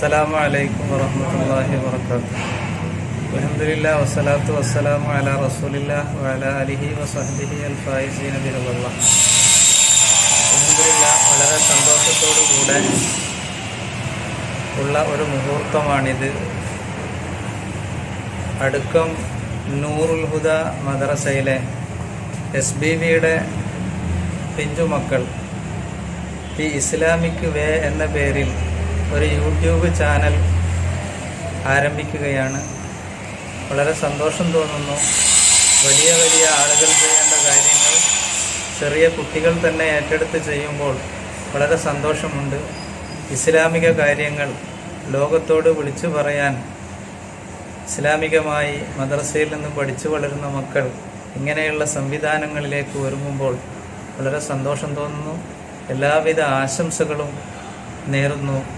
അസ്സലാമു അലൈക്കും വറഹമത്തല്ലാഹി വാത്തു അലഹമില്ല വസ്സലാത്തു വസ്സലാമു അല റസൂലില്ല വല അലിഹി വസഹബിഹി അൽ ഫായിസി നബി അലഹമില്ല വളരെ സന്തോഷത്തോടുകൂടെ ഉള്ള ഒരു മുഹൂർത്തമാണിത്. അടുക്കം നൂറുൽ ഹുദ മദ്രസയിലെ എസ് ബി ബിയുടെ പിഞ്ചുമക്കൾ ഈ ഇസ്ലാമിക് വേ എന്ന പേരിൽ ഒരു യൂട്യൂബ് ചാനൽ ആരംഭിക്കുകയാണ്. വളരെ സന്തോഷം തോന്നുന്നു. വലിയ വലിയ ആളുകൾ ചെയ്യേണ്ട കാര്യങ്ങൾ ചെറിയ കുട്ടികൾ തന്നെ ഏറ്റെടുത്ത് ചെയ്യുമ്പോൾ വളരെ സന്തോഷമുണ്ട്. ഇസ്ലാമിക കാര്യങ്ങൾ ലോകത്തോട് വിളിച്ചു പറയാൻ ഇസ്ലാമികമായി മദ്രസയിൽ നിന്നും പഠിച്ചു വളരുന്ന മക്കൾ ഇങ്ങനെയുള്ള സംവിധാനങ്ങളിലേക്ക് ഒരുങ്ങുമ്പോൾ വളരെ സന്തോഷം തോന്നുന്നു. എല്ലാവിധ ആശംസകളും നേരുന്നു.